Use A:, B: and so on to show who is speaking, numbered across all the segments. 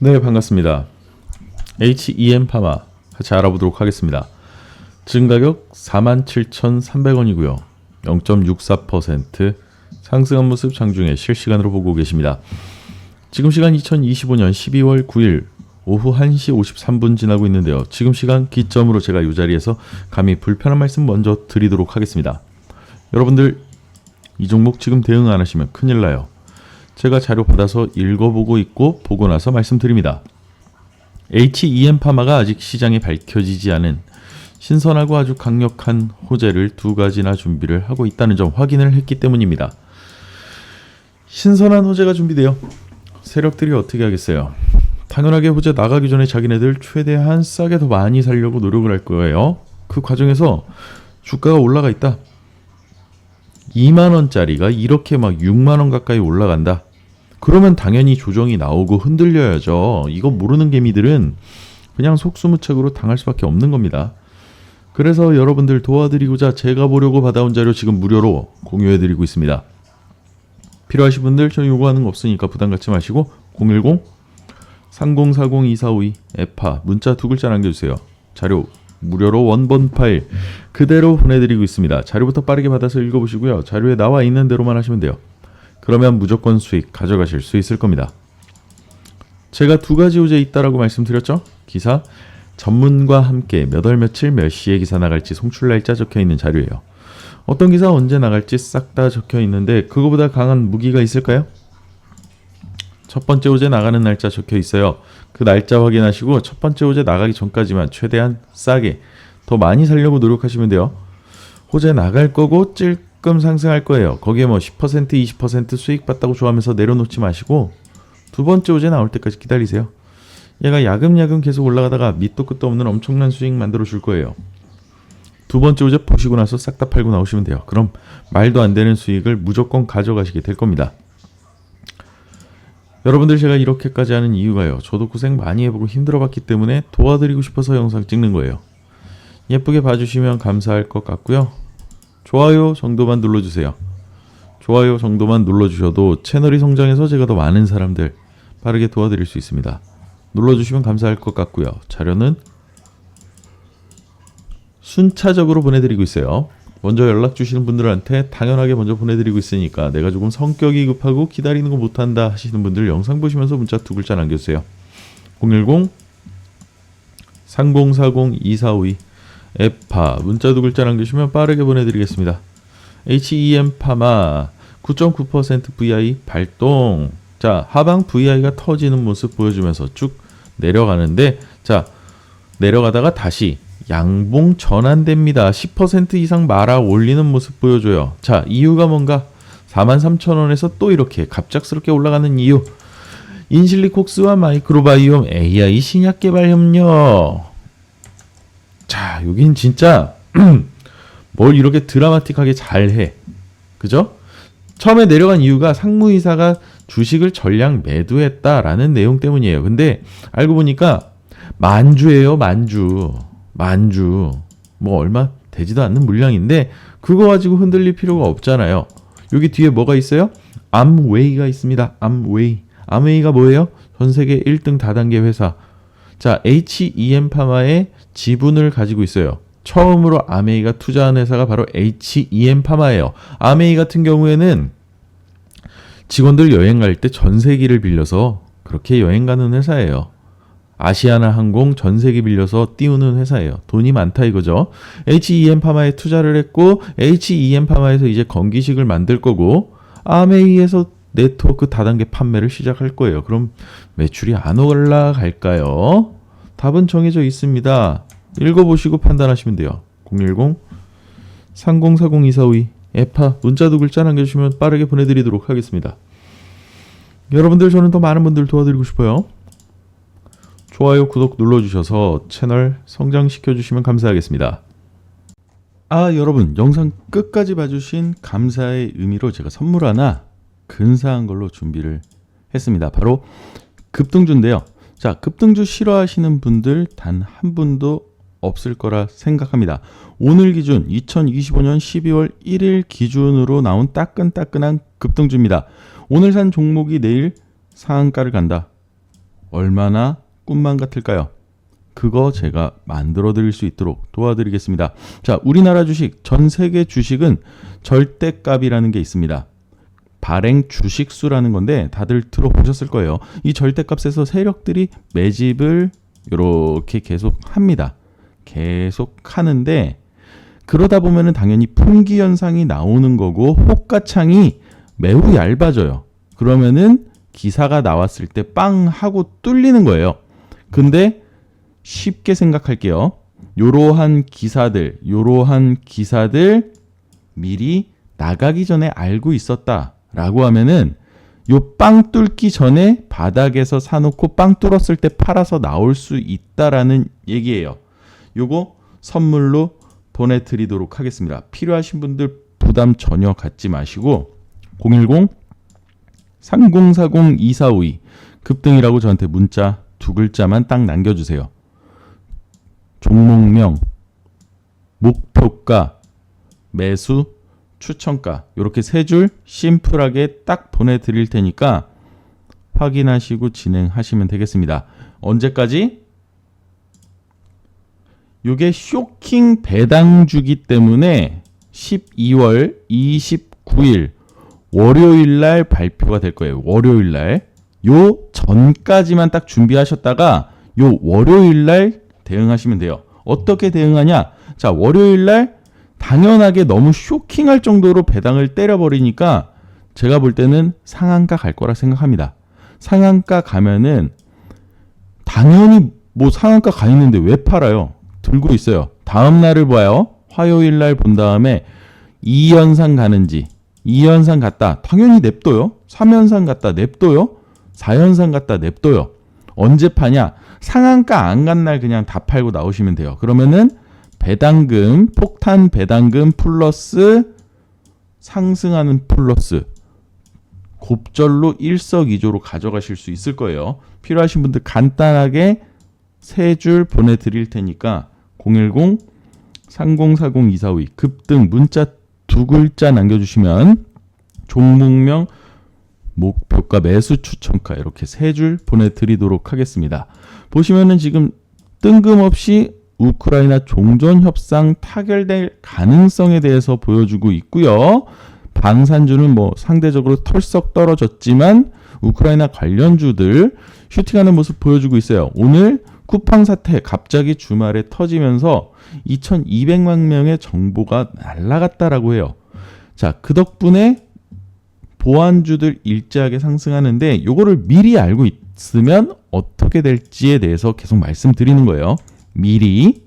A: 네, 반갑습니다. HEM 파마 같이 알아보도록 하겠습니다. 지금 가격 47,300원이고요. 0.64% 상승한 모습 장중에 실시간으로 보고 계십니다. 지금 시간 2025년 12월 9일 오후 1시 53분 지나고 있는데요. 지금 시간 기점으로 제가 이 자리에서 감히 불편한 말씀 먼저 드리도록 하겠습니다. 여러분들 이 종목 지금 대응 안 하시면 큰일 나요. 제가 자료 받아서 읽어보고 있고 보고 나서 말씀드립니다. HEM 파마가 아직 시장에 밝혀지지 않은 신선하고 아주 강력한 호재를 두 가지나 준비를 하고 있다는 점 확인을 했기 때문입니다. 신선한 호재가 준비되어 세력들이 어떻게 하겠어요? 당연하게 호재 나가기 전에 자기네들 최대한 싸게 더 많이 살려고 노력을 할 거예요. 그 과정에서 주가가 올라가 있다. 2만 원짜리가 이렇게 막 6만 원 가까이 올라간다. 그러면 당연히 조정이 나오고 흔들려야죠. 이거 모르는 개미들은 그냥 속수무책으로 당할 수밖에 없는 겁니다. 그래서 여러분들 도와드리고자 제가 보려고 받아온 자료 지금 무료로 공유해드리고 있습니다. 필요하신 분들 저희 요구하는 거 없으니까 부담 갖지 마시고 010 3040-2452 에파 문자 두 글자 남겨주세요. 자료 무료로 원본 파일 그대로 보내드리고 있습니다. 자료부터 빠르게 받아서 읽어보시고요. 자료에 나와 있는 대로만 하시면 돼요. 그러면 무조건 수익 가져가실 수 있을 겁니다. 제가 두 가지 호재 있다라고 말씀드렸죠? 기사 전문과 함께 몇 월 며칠 몇 시에 기사 나갈지 송출 날짜 적혀 있는 자료예요. 어떤 기사 언제 나갈지 싹 다 적혀 있는데 그거보다 강한 무기가 있을까요? 첫 번째 호재 나가는 날짜 적혀 있어요. 그 날짜 확인하시고 첫 번째 호재 나가기 전까지만 최대한 싸게 더 많이 살려고 노력하시면 돼요. 호재 나갈 거고 찔끔 상승할 거예요. 거기에 뭐 10% 20% 수익 봤다고 좋아하면서 내려놓지 마시고 두 번째 호재 나올 때까지 기다리세요. 얘가 야금야금 계속 올라가다가 밑도 끝도 없는 엄청난 수익 만들어 줄 거예요. 두 번째 호재 보시고 나서 싹 다 팔고 나오시면 돼요. 그럼 말도 안 되는 수익을 무조건 가져가시게 될 겁니다. 여러분들 제가 이렇게까지 하는 이유가요. 저도 고생 많이 해보고 힘들어봤기 때문에 도와드리고 싶어서 영상 찍는 거예요. 예쁘게 봐주시면 감사할 것 같고요. 좋아요 정도만 눌러주세요. 좋아요 정도만 눌러주셔도 채널이 성장해서 제가 더 많은 사람들 빠르게 도와드릴 수 있습니다. 눌러주시면 감사할 것 같고요. 자료는 순차적으로 보내드리고 있어요. 먼저 연락 주시는 분들한테 당연하게 먼저 보내드리고 있으니까 내가 조금 성격이 급하고 기다리는 거 못한다 하시는 분들 영상 보시면서 문자 두 글자 남겨주세요. 010 3040 2452 에파 문자 두 글자 남겨주시면 빠르게 보내드리겠습니다. HEM 파마 9.9% VI 발동 자 하방 VI가 터지는 모습 보여주면서 쭉 내려가는데 자 내려가다가 다시 양봉 전환됩니다. 10% 이상 말아 올리는 모습 보여줘요. 자, 이유가 뭔가? 43,000원에서 또 이렇게 갑작스럽게 올라가는 이유. 인실리콕스와 마이크로바이옴 AI 신약 개발 협력. 자, 여긴 진짜 뭘 이렇게 드라마틱하게 잘 해. 그죠? 처음에 내려간 이유가 상무이사가 주식을 전량 매도했다라는 내용 때문이에요. 근데 알고 보니까 만주예요, 만주. 만주 뭐 얼마 되지도 않는 물량인데 그거 가지고 흔들릴 필요가 없잖아요. 여기 뒤에 뭐가 있어요? 암웨이가 있습니다. 암웨이. 암웨이가 뭐예요? 전 세계 1등 다단계 회사. 자, HEM 파마의 지분을 가지고 있어요. 처음으로 아메이가 투자한 회사가 바로 HEM 파마예요. 아메이 같은 경우에는 직원들 여행 갈 때 전세기를 빌려서 그렇게 여행 가는 회사예요. 아시아나 항공 전세기 빌려서 띄우는 회사예요. 돈이 많다 이거죠. HEM 파마에 투자를 했고 HEM 파마에서 이제 건기식을 만들 거고 아메이에서 네트워크 다단계 판매를 시작할 거예요. 그럼 매출이 안 올라갈까요? 답은 정해져 있습니다. 읽어보시고 판단하시면 돼요. 010 30402452 에파 문자 두 글자 남겨주시면 빠르게 보내드리도록 하겠습니다. 여러분들 저는 더 많은 분들 도와드리고 싶어요. 좋아요, 구독 눌러주셔서 채널 성장시켜 주시면 감사하겠습니다. 아, 여러분, 영상 끝까지 봐주신 감사의 의미로 제가 선물 하나 근사한 걸로 준비를 했습니다. 바로 급등주인데요. 자, 급등주 싫어하시는 분들 단 한 분도 없을 거라 생각합니다. 오늘 기준 2025년 12월 1일 기준으로 나온 따끈따끈한 급등주입니다. 오늘 산 종목이 내일 상한가를 간다. 얼마나 꿈만 같을까요? 그거 제가 만들어 드릴 수 있도록 도와드리겠습니다. 자, 우리나라 주식, 전 세계 주식은 절대값이라는 게 있습니다. 발행 주식수라는 건데 다들 들어보셨을 거예요. 이 절대값에서 세력들이 매집을 이렇게 계속 합니다. 계속 하는데 그러다 보면은 당연히 풍기 현상이 나오는 거고 호가창이 매우 얇아져요. 그러면은 기사가 나왔을 때 빵 하고 뚫리는 거예요. 근데 쉽게 생각할게요. 요러한 기사들, 요러한 기사들 미리 나가기 전에 알고 있었다 라고 하면은 요 빵 뚫기 전에 바닥에서 사놓고 빵 뚫었을 때 팔아서 나올 수 있다라는 얘기예요. 요거 선물로 보내드리도록 하겠습니다. 필요하신 분들 부담 전혀 갖지 마시고 010 3040 2452 급등이라고 저한테 문자 두 글자만 딱 남겨주세요. 종목명, 목표가, 매수, 추천가 이렇게 세 줄 심플하게 딱 보내드릴 테니까 확인하시고 진행하시면 되겠습니다. 언제까지? 이게 쇼킹 배당주기 때문에 12월 29일 월요일 날 발표가 될 거예요. 월요일 날. 요 전까지만 딱 준비하셨다가 요 월요일 날 대응하시면 돼요. 어떻게 대응하냐? 자, 월요일 날 당연하게 너무 쇼킹할 정도로 배당을 때려버리니까 제가 볼 때는 상한가 갈 거라 생각합니다. 상한가 가면은 당연히 뭐 상한가 가 있는데 왜 팔아요? 들고 있어요. 다음 날을 봐요. 화요일 날 본 다음에 2연상 가는지 2연상 갔다. 당연히 냅둬요. 3연상 갔다 냅둬요. 4연상 갔다 냅둬요. 언제 파냐? 상한가 안 간 날 그냥 다 팔고 나오시면 돼요. 그러면은 배당금, 폭탄 배당금 플러스 상승하는 플러스 곱절로 일석이조로 가져가실 수 있을 거예요. 필요하신 분들 간단하게 세 줄 보내드릴 테니까 010 3040 2452 급등 문자 두 글자 남겨주시면 종목명 목표가 매수 추천가 이렇게 세 줄 보내드리도록 하겠습니다. 보시면은 지금 뜬금없이 우크라이나 종전 협상 타결될 가능성에 대해서 보여주고 있고요. 방산주는 뭐 상대적으로 털썩 떨어졌지만 우크라이나 관련주들 슈팅하는 모습 보여주고 있어요. 오늘 쿠팡 사태 갑자기 주말에 터지면서 2,200만 명의 정보가 날라갔다라고 해요. 자, 그 덕분에 보안주들 일제하게 상승하는데 요거를 미리 알고 있으면 어떻게 될지에 대해서 계속 말씀드리는 거예요. 미리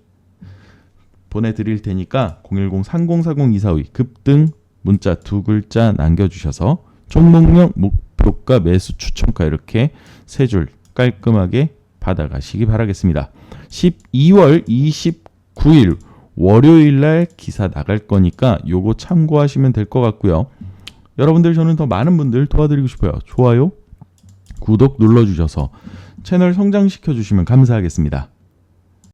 A: 보내드릴 테니까 010-3040-2452 급등 문자 두 글자 남겨주셔서 종목명 목표가 매수 추천가 이렇게 세 줄 깔끔하게 받아가시기 바라겠습니다. 12월 29일 월요일 날 기사 나갈 거니까 요거 참고하시면 될 것 같고요. 여러분들 저는 더 많은 분들 도와드리고 싶어요. 좋아요, 구독 눌러주셔서 채널 성장시켜 주시면 감사하겠습니다.